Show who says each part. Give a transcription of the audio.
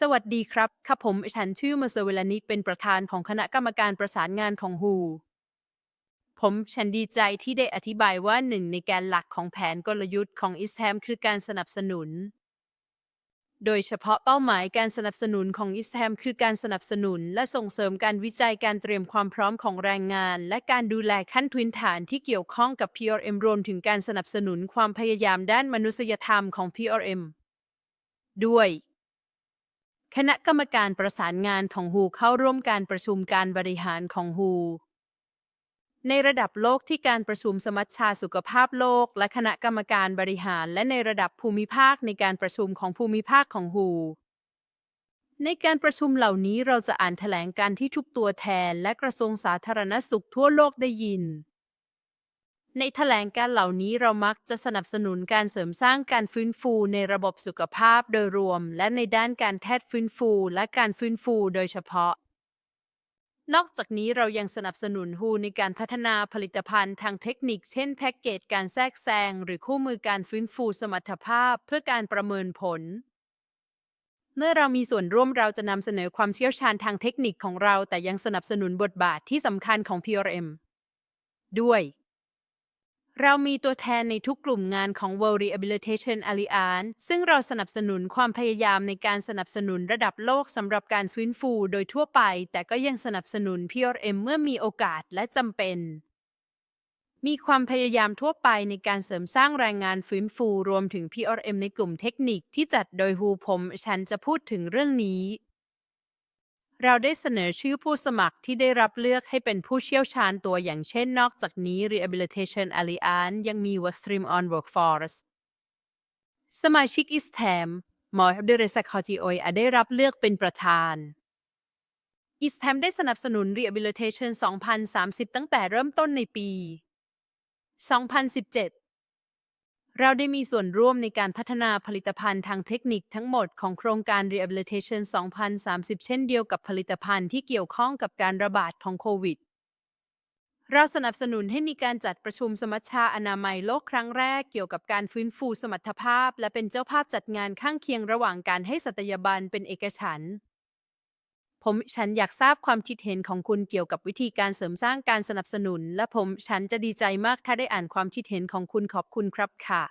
Speaker 1: สวัสดีครับค่ะผมฉันชื่อมาเซเวลานิเป็นประธานของคณะกรรมการประสานงานของฮู ผมฉันดีใจที่ได้อธิบายว่าหนึ่งในแกนหลักของแผนกลยุทธ์ของอิสแ m มคือการสนับสนุน โดยเฉพาะเป้าหมายการสนับสนุนของอิสแ m มคือการสนับสนุน และส่งเสริมการวิจัยการเตรียมความพร้อมของแรงงาน และการดูแลขั้นพื้นฐานที่เกี่ยวข้องกับ PRM รวมถึงการสนับสนุนความพยายามด้านมนุษยธรรมของ PRM ด้วย คณะกรรมการประสานงานของฮูเข้าร่วมการประชุมการบริหารของฮูในระดับโลกที่การประชุมสมัชชาสุขภาพโลก และคณะกรรมการบริหาร และในระดับภูมิภาคในการประชุมของภูมิภาคของฮูในการประชุมเหล่านี้เราจะอ่านแถลงการที่ทุกตัวแทน และกระทรวงสาธารณสุขทั่วโลกได้ยิน ในแถลงการเหล่านี้เรามักจะสนับสนุนการเสริมสร้างการฟื้นฟูในระบบสุขภาพโดยรวม และในด้านการแพทย์ฟื้นฟูและการฟื้นฟูโดยเฉพาะ นอกจากนี้เรายังสนับสนุนฮูในการพัฒนาผลิตภัณฑ์ทางเทคนิค เช่นแพ็กเกจการแทรกแซงหรือคู่มือการฟื้นฟูสมรรถภาพเพื่อการประเมินผลเมื่อเรามีส่วนร่วมเราจะนำเสนอความเชี่ยวชาญทางเทคนิคของเรา แต่ยังสนับสนุนบทบาทที่สำคัญของ PRM ด้วย เรามีตัวแทนในทุกกลุ่มงานของ World Rehabilitation Alliance ซึ่งเราสนับสนุนความพยายามในการสนับสนุนระดับโลกสำหรับการฟื้นฟูโดยทั่วไป แต่ก็ยังสนับสนุน PRM เมื่อมีโอกาสและจำเป็น มีความพยายามทั่วไปในการเสริมสร้างแรงงานฟื้นฟูรวมถึง PRM ในกลุ่มเทคนิคที่จัดโดยฮูผมฉันจะพูดถึงเรื่องนี้ เราได้เสนอชื่อผู้สมัครที่ได้รับเลือกให้เป็นผู้เชี่ยวชาญตัวอย่างเช่นนอกจากนี้ Rehabilitation Alliance ยังมี w a Stream on Workforce สมาชิกอิสแ m มหมอเดเรซคอจิโอยได้รับเลือกเป็นประธานอิสแ m มได้สนับสนุน Rehabilitation 2030 ตั้งแต่เริ่มต้นในปี 2017 เราได้มีส่วนร่วมในการพัฒนาผลิตภัณฑ์ทางเทคนิคทั้งหมดของโครงการ Rehabilitation 2030 เช่นเดียวกับผลิตภัณฑ์ที่เกี่ยวข้องกับการระบาดของโควิด เราสนับสนุนให้มีการจัดประชุมสมัชชาอนามัยโลกครั้งแรกเกี่ยวกับการฟื้นฟูสมรรถภาพ และเป็นเจ้าภาพจัดงานข้างเคียงระหว่างการให้สัตยาบันเป็นเอกฉันท์ ผมฉันอยากทราบความคิดเห็นของคุณเกี่ยวกับวิธีการเสริมสร้างการสนับสนุน และผมฉันจะดีใจมากถ้าได้อ่านความคิดเห็นของคุณขอบคุณครับค่ะ